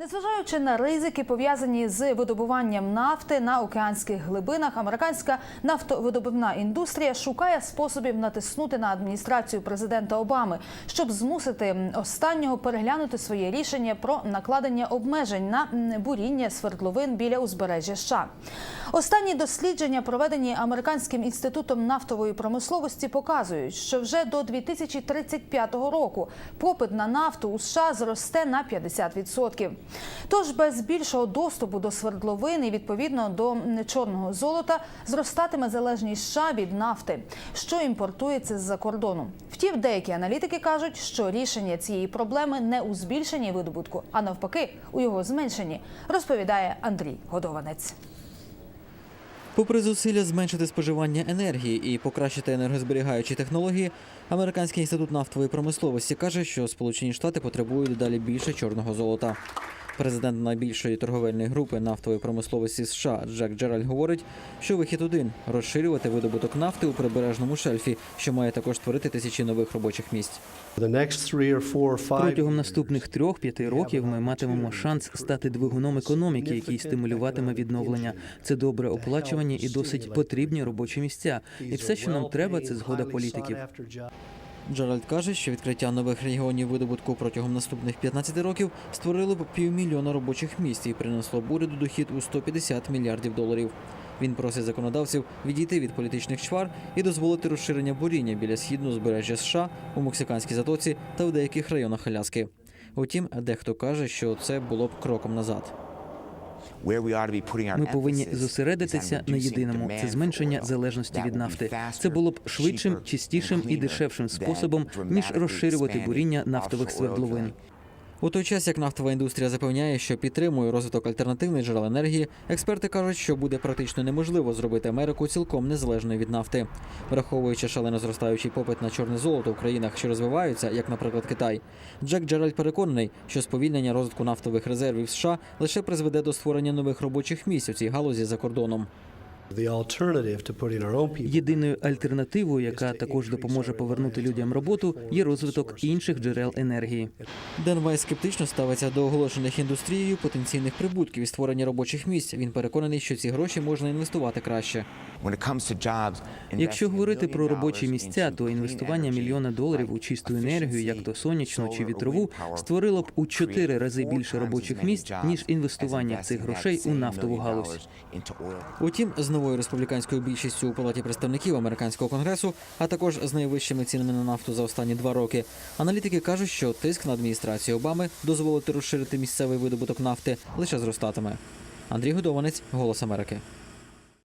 Незважаючи на ризики, пов'язані з видобуванням нафти на океанських глибинах, американська нафтовидобувна індустрія шукає способів натиснути на адміністрацію президента Обами, щоб змусити останнього переглянути своє рішення про накладення обмежень на буріння свердловин біля узбережжя США. Останні дослідження, проведені американським інститутом нафтової промисловості, показують, що вже до 2035 року попит на нафту у США зросте на 50%. Тож без більшого доступу до свердловин і відповідно до чорного золота зростатиме залежність США від нафти, що імпортується з-за кордону. Втім, деякі аналітики кажуть, що рішення цієї проблеми не у збільшенні видобутку, а навпаки, у його зменшенні, розповідає Андрій Годованець. Попри зусилля зменшити споживання енергії і покращити енергозберігаючі технології, Американський інститут нафтової промисловості каже, що Сполучені Штати потребують дедалі більше чорного золота. Президент найбільшої торговельної групи нафтової промисловості США Джек Джеральд говорить, що вихід один розширювати видобуток нафти у прибережному шельфі, що має також створити тисячі нових робочих місць. Протягом наступних трьох-п'яти років ми матимемо шанс стати двигуном економіки, який стимулюватиме відновлення. Це добре оплачувані і досить потрібні робочі місця. І все, що нам треба, це згода політиків. Джеральд каже, що відкриття нових регіонів видобутку протягом наступних 15 років створило б півмільйона робочих місць і принесло б уряду дохід у 150 мільярдів доларів. Він просить законодавців відійти від політичних чвар і дозволити розширення буріння біля східного збережжя США у мексиканській затоці та в деяких районах Аляски. Утім, дехто каже, що це було б кроком назад. Ми повинні зосередитися на єдиному це зменшення залежності від нафти. Це було б швидшим, чистішим і дешевшим способом ніж розширювати буріння нафтових свердловин. У той час, як нафтова індустрія запевняє, що підтримує розвиток альтернативних джерел енергії, експерти кажуть, що буде практично неможливо зробити Америку цілком незалежною від нафти. Враховуючи шалено зростаючий попит на чорне золото в країнах, що розвиваються, як, наприклад, Китай, Джек Джеральд переконаний, що сповільнення розвитку нафтових резервів США лише призведе до створення нових робочих місць у цій галузі за кордоном. Єдиною альтернативою, яка також допоможе повернути людям роботу, є розвиток інших джерел енергії. Ден Вайс скептично ставиться до оголошених індустрією потенційних прибутків і створення робочих місць. Він переконаний, що ці гроші можна інвестувати краще. Якщо говорити про робочі місця, то інвестування мільйона доларів у чисту енергію, як то сонячну чи вітрову, створило б у чотири рази більше робочих місць ніж інвестування цих грошей у нафтову галузь. Утім, з новою республіканською більшістю у палаті представників американського конгресу, а також з найвищими цінами на нафту за останні два роки, аналітики кажуть, що тиск на адміністрацію Обами дозволити розширити місцевий видобуток нафти лише зростатиме. Андрій Годованець, Голос Америки.